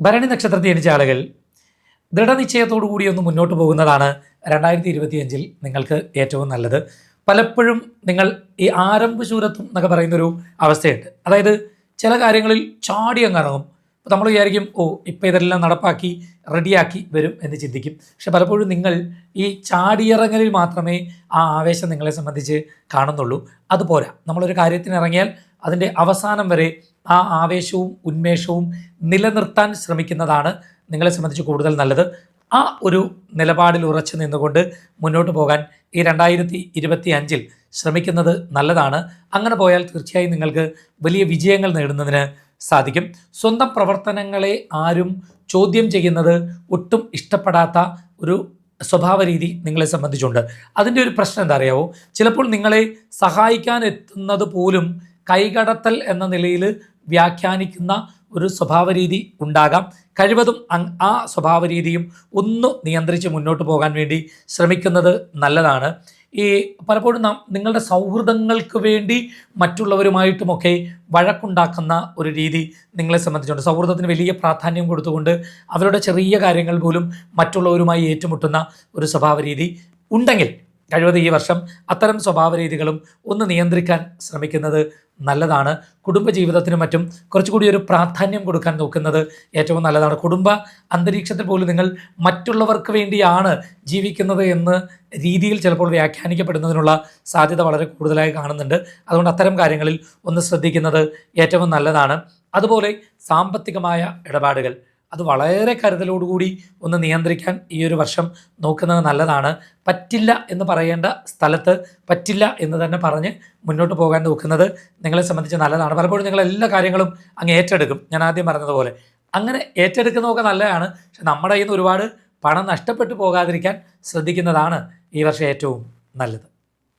ഭരണി നക്ഷത്രത്തിൽ ജനിച്ച ആളുകൾ ദൃഢനിശ്ചയത്തോടു കൂടി ഒന്ന് മുന്നോട്ട് പോകുന്നതാണ് രണ്ടായിരത്തി ഇരുപത്തിയഞ്ചിൽ നിങ്ങൾക്ക് ഏറ്റവും നല്ലത്. പലപ്പോഴും നിങ്ങൾ ഈ ആരംഭ ആരംഭശൂരത്വം എന്നൊക്കെ പറയുന്നൊരു അവസ്ഥയുണ്ട്. അതായത് ചില കാര്യങ്ങളിൽ ചാടി അങ്ങ് ഇറങ്ങും അപ്പോൾ നമ്മൾ വിചാരിക്കും ഓ ഇപ്പോൾ ഇതെല്ലാം നടപ്പാക്കി റെഡിയാക്കി വരും എന്ന് ചിന്തിക്കും. പക്ഷെ പലപ്പോഴും നിങ്ങൾ ഈ ചാടിയിറങ്ങലിൽ മാത്രമേ ആ ആവേശം നിങ്ങളെ സംബന്ധിച്ച് കാണുന്നുള്ളൂ. അതുപോരാ. നമ്മളൊരു കാര്യത്തിന് ഇറങ്ങിയാൽ അതിന്റെ അവസാനം വരെ ആ ആവേശവും ഉന്മേഷവും നിലനിർത്താൻ ശ്രമിക്കുന്നതാണ് നിങ്ങളെ സംബന്ധിച്ച് കൂടുതൽ നല്ലത്. ആ ഒരു നിലപാടിൽ ഉറച്ചു നിന്നുകൊണ്ട് മുന്നോട്ട് പോകാൻ ഈ രണ്ടായിരത്തി ഇരുപത്തി അഞ്ചിൽ ശ്രമിക്കുന്നത് നല്ലതാണ്. അങ്ങനെ പോയാൽ തീർച്ചയായും നിങ്ങൾക്ക് വലിയ വിജയങ്ങൾ നേടുന്നതിന് സാധിക്കും. സ്വന്തം പ്രവർത്തനങ്ങളെ ആരും ചോദ്യം ചെയ്യുന്നത് ഒട്ടും ഇഷ്ടപ്പെടാത്ത ഒരു സ്വഭാവ രീതി നിങ്ങളെ സംബന്ധിച്ചുണ്ട്. അതിന്റെ ഒരു പ്രശ്നം എന്താ അറിയാവോ? ചിലപ്പോൾ നിങ്ങളെ സഹായിക്കാൻ എത്തുന്നത് പോലും കൈകടത്തൽ എന്ന നിലയിൽ വ്യാഖ്യാനിക്കുന്ന ഒരു സ്വഭാവരീതി ഉണ്ടാകാം. കഴിവതും ആ സ്വഭാവ രീതിയും ഒന്ന് നിയന്ത്രിച്ച് മുന്നോട്ട് പോകാൻ വേണ്ടി ശ്രമിക്കുന്നത് നല്ലതാണ്. ഈ പലപ്പോഴും നാം നിങ്ങളുടെ സൗഹൃദങ്ങൾക്ക് വേണ്ടി മറ്റുള്ളവരുമായിട്ടുമൊക്കെ വഴക്കുണ്ടാക്കുന്ന ഒരു രീതി നിങ്ങളെ സംബന്ധിച്ചുണ്ട് സൗഹൃദത്തിന് വലിയ പ്രാധാന്യം കൊടുത്തുകൊണ്ട് അവരുടെ ചെറിയ കാര്യങ്ങൾ പോലും മറ്റുള്ളവരുമായി ഏറ്റുമുട്ടുന്ന ഒരു സ്വഭാവ ഉണ്ടെങ്കിൽ കഴിവത് ഈ വർഷം അത്തരം സ്വഭാവ രീതികളും ഒന്ന് നിയന്ത്രിക്കാൻ ശ്രമിക്കുന്നത് നല്ലതാണ്. കുടുംബജീവിതത്തിനും മറ്റും കുറച്ചുകൂടി ഒരു പ്രാധാന്യം കൊടുക്കാൻ നോക്കുന്നത് ഏറ്റവും നല്ലതാണ്. കുടുംബ അന്തരീക്ഷത്തിൽ പോലും നിങ്ങൾ മറ്റുള്ളവർക്ക് വേണ്ടിയാണ് ജീവിക്കുന്നത് എന്ന് രീതിയിൽ ചിലപ്പോൾ വ്യാഖ്യാനിക്കപ്പെടുന്നതിനുള്ള സാധ്യത വളരെ കൂടുതലായി കാണുന്നുണ്ട്. അതുകൊണ്ട് അത്തരം കാര്യങ്ങളിൽ ഒന്ന് ശ്രദ്ധിക്കുന്നത് ഏറ്റവും നല്ലതാണ്. അതുപോലെ സാമ്പത്തികമായ ഇടപാടുകൾ. അത് വളരെ കരുതലോടുകൂടി ഒന്ന് നിയന്ത്രിക്കാൻ ഈ ഒരു വർഷം നോക്കുന്നത് നല്ലതാണ്. പറ്റില്ല എന്ന് പറയേണ്ട സ്ഥലത്ത് പറ്റില്ല എന്ന് തന്നെ പറഞ്ഞ് മുന്നോട്ട് പോകാൻ നോക്കുന്നത് നിങ്ങളെ സംബന്ധിച്ച് നല്ലതാണ്. പലപ്പോഴും നിങ്ങൾ എല്ലാ കാര്യങ്ങളും അങ്ങ് ഏറ്റെടുക്കും. ഞാൻ ആദ്യം പറഞ്ഞതുപോലെ. അങ്ങനെ ഏറ്റെടുക്കുന്നതൊക്കെ നല്ലതാണ്. പക്ഷെ നമ്മുടെ കയ്യിൽ നിന്ന് ഒരുപാട് പണം നഷ്ടപ്പെട്ടു പോകാതിരിക്കാൻ ശ്രദ്ധിക്കുന്നതാണ് ഈ വർഷം ഏറ്റവും നല്ലത്.